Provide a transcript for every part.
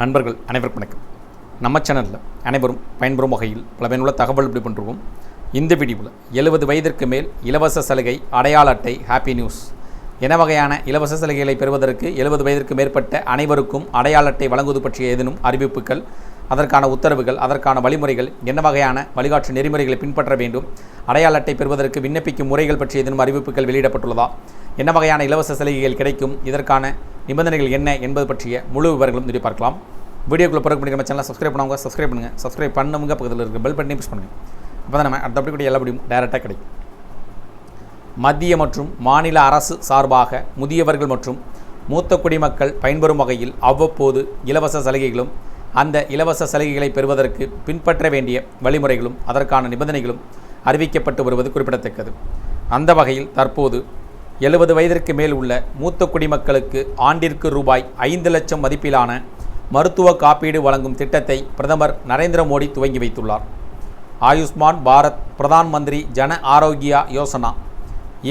நண்பர்கள் அனைவருக்கும் வணக்கம். நம்ம சேனலில் அனைவரும் பயன்பெறும் வகையில் பல பயனுள்ள தகவல் இப்படி பண்ணுறோம் இந்த வீடியோவில் எழுபது வயதிற்கு மேல் இலவச சலுகை அடையாள அட்டை ஹாப்பி நியூஸ் என்ன வகையான இலவச சலுகைகளை பெறுவதற்கு எழுபது வயதிற்கு மேற்பட்ட அனைவருக்கும் அடையாள அட்டை வழங்குவது பற்றிய ஏதேனும் அறிவிப்புகள் அதற்கான உத்தரவுகள் அதற்கான வழிமுறைகள் என்ன வகையான வழிகாட்டு நெறிமுறைகளை பின்பற்ற வேண்டும் அடையாள அட்டை பெறுவதற்கு விண்ணப்பிக்கும் முறைகள் பற்றிய ஏதேனும் அறிவிப்புகள் வெளியிடப்பட்டுள்ளதா என்ன வகையான இலவச சலுகைகள் கிடைக்கும் இதற்கான நிபந்தனைகள் என்ன என்பது பற்றிய முழு விவரங்களும் இதை பார்க்கலாம். வீடியோக்குள்ள பிறகு பண்ணி நம்ம சேனலை சப்ஸ்கிரைப் பண்ணவங்க சப்ஸ்கிரைப் பண்ணுங்கள் சப்ஸ்கிரைப் பண்ணவங்க பக்கத்தில் இருக்க பெல் பட்டனை ப்ரெஸ் பண்ணுங்கள் அப்போ தான் நம்ம அடுத்த கூட எல்லா படியும் டேரெக்டாக கிடைக்கும். மத்திய மற்றும் மாநில அரசு சார்பாக முதியவர்கள் மற்றும் மூத்த குடிமக்கள் பயன்பெறும் வகையில் அவ்வப்போது இலவச சலுகைகளும் அந்த இலவச சலுகைகளை பெறுவதற்கு பின்பற்ற வேண்டிய வழிமுறைகளும் அதற்கான நிபந்தனைகளும் அறிவிக்கப்பட்டு வருவது குறிப்பிடத்தக்கது. அந்த வகையில் தற்போது எழுபது வயதிற்கு மேல் உள்ள மூத்த குடிமக்களுக்கு ஆண்டிற்கு ரூபாய் ஐந்து லட்சம் மதிப்பிலான மருத்துவ காப்பீடு வழங்கும் திட்டத்தை பிரதமர் நரேந்திர மோடி துவங்கி வைத்துள்ளார். ஆயுஷ்மான் பாரத் பிரதான் மந்திரி ஜன ஆரோக்கியா யோசனா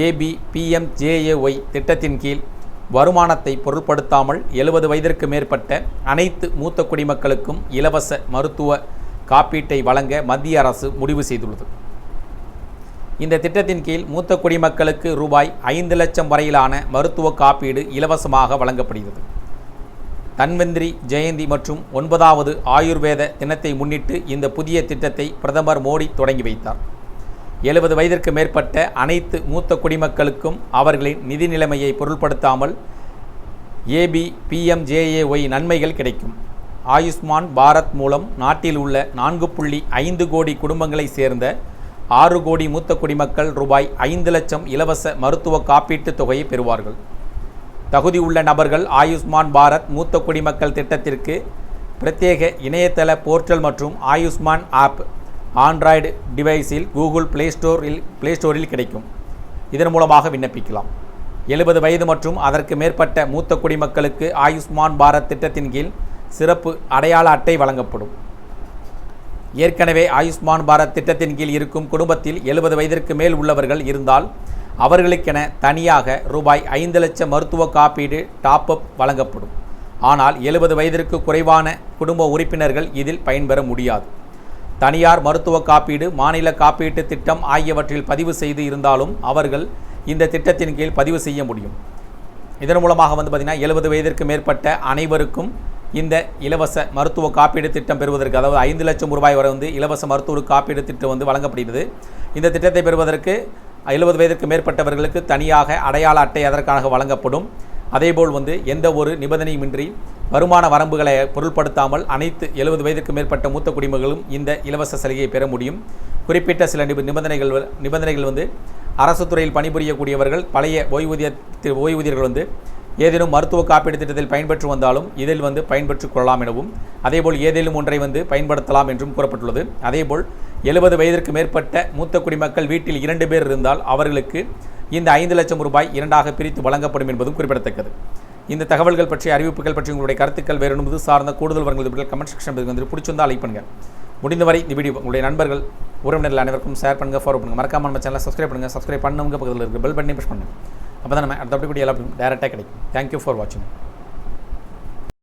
ஏபி பிஎம்ஜேஏஒய் திட்டத்தின் கீழ் வருமானத்தை பொருட்படுத்தாமல் எழுபது வயதிற்கு மேற்பட்ட அனைத்து மூத்த குடிமக்களுக்கும் இலவச மருத்துவ காப்பீட்டை வழங்க மத்திய அரசு முடிவு செய்துள்ளது. இந்த திட்டத்தின் கீழ் மூத்த குடிமக்களுக்கு ரூபாய் ஐந்து லட்சம் வரையிலான மருத்துவ காப்பீடு இலவசமாக வழங்கப்படுகிறது. தன்வந்திரி ஜெயந்தி மற்றும் ஒன்பதாவது ஆயுர்வேத தினத்தை முன்னிட்டு இந்த புதிய திட்டத்தை பிரதமர் மோடி தொடங்கி வைத்தார். எழுபது வயதிற்கு மேற்பட்ட அனைத்து மூத்த குடிமக்களுக்கும் அவர்களின் நிதி நிலைமையை பொருட்படுத்தாமல் ஏபி பிஎம்ஜேஏஒய் நன்மைகள் கிடைக்கும். ஆயுஷ்மான் பாரத் மூலம் நாட்டில் உள்ள நான்கு புள்ளி ஐந்து கோடி குடும்பங்களைச் சேர்ந்த ஆறு கோடி மூத்த குடிமக்கள் ரூபாய் ஐந்து லட்சம் இலவச மருத்துவ காப்பீட்டுத் தொகையை பெறுவார்கள். தகுதி உள்ள நபர்கள் ஆயுஷ்மான் பாரத் மூத்த குடிமக்கள் திட்டத்திற்கு பிரத்யேக இணையதள போர்ட்டல் மற்றும் ஆயுஷ்மான் ஆப் ஆண்ட்ராய்டு டிவைஸில் கூகுள் பிளே ஸ்டோரில் பிளே ஸ்டோரில் கிடைக்கும். இதன் மூலமாக விண்ணப்பிக்கலாம். எழுபது வயது மற்றும் அதற்கு மேற்பட்ட மூத்த குடிமக்களுக்கு ஆயுஷ்மான் பாரத் திட்டத்தின் கீழ் சிறப்பு அடையாள அட்டை வழங்கப்படும். ஏற்கனவே ஆயுஷ்மான் பாரத் திட்டத்தின் கீழ் இருக்கும் குடும்பத்தில் எழுபது வயதிற்கு மேல் உள்ளவர்கள் இருந்தால் அவர்களுக்கென தனியாக ரூபாய் ஐந்து லட்சம் மருத்துவ காப்பீடு டாப் அப் வழங்கப்படும். ஆனால் எழுபது வயதிற்கு குறைவான குடும்ப உறுப்பினர்கள் இதில் பயன்பெற முடியாது. தனியார் மருத்துவ காப்பீடு மாநில காப்பீட்டு திட்டம் ஆகியவற்றில் பதிவு செய்து இருந்தாலும் அவர்கள் இந்த திட்டத்தின் கீழ் பதிவு செய்ய முடியும். இதன் மூலமாக வந்து பார்த்திங்கன்னா எழுபது வயதிற்கு மேற்பட்ட அனைவருக்கும் இந்த இலவச மருத்துவ காப்பீடு திட்டம் பெறுவதற்கு அதாவது ஐந்து லட்சம் ரூபாய் வரை வந்து இலவச மருத்துவ காப்பீடு திட்டம் வந்து வழங்கப்படுகிறது. இந்த திட்டத்தை பெறுவதற்கு எழுபது வயதிற்கு மேற்பட்டவர்களுக்கு தனியாக அடையாள அட்டை அதற்காக வழங்கப்படும். அதேபோல் வந்து எந்த ஒரு நிபந்தனையுமின்றி வருமான வரம்புகளை பொருட்படுத்தாமல் அனைத்து எழுபது வயதிற்கு மேற்பட்ட மூத்த குடிமகளும் இந்த இலவச சலுகையை பெற முடியும். குறிப்பிட்ட சில நிப நிபந்தனைகள் வ- நிபந்தனைகள் வந்து அரசு துறையில் பணிபுரியக்கூடியவர்கள் பழைய ஓய்வூதிய ஓய்வூதியர்கள் வந்து ஏதேனும் மருத்துவ காப்பீடு திட்டத்தில் பயன்பெற்று வந்தாலும் இதில் வந்து பயன்பெற்றுக் கொள்ளலாம் எனவும் அதேபோல் ஏதேனும் ஒன்றை வந்து பயன்படுத்தலாம் என்றும் கூறப்பட்டுள்ளது. அதேபோல் எழுபது வயதிற்கு மேற்பட்ட மூத்த குடிமக்கள் வீட்டில் இரண்டு பேர் இருந்தால் அவர்களுக்கு இந்த ஐந்து லட்சம் ரூபாய் இரண்டாக பிரித்து வழங்கப்படும் என்பதும் குறிப்பிடத்தக்கது. இந்த தகவல்கள் பற்றிய அறிவிப்புகள் பற்றி உங்களுடைய கருத்துக்கள் வேறு என்பது சார்ந்த கூடுதல் வரங்கள் கமெண்ட் செக்ஷன் வந்து பிடிச்சிருந்தால் லைக் பண்ணுங்கள் முடிந்தவரை இந்த வீடியோ உங்களுடைய நண்பர்கள் உறவினர்கள் அனைவருக்கும் ஷேர் பண்ணுங்கள் ஃபாலோ பண்ணுங்கள் மறக்காம நம்ம சேனலை சப்ஸ்கிரைப் பண்ணுங்கள் சப்ஸ்கிரைப் பண்ணுங்க பக்கத்தில் இருக்க பெல் பட்டனை ப்ரெஸ் பண்ணுங்கள் அப்போ தான் நம்ம அடுத்தபடி அப்படி எல்லாம் டேரெக்டாக கிடைக்கும். தேங்க்யூ ஃபார் வாட்சிங்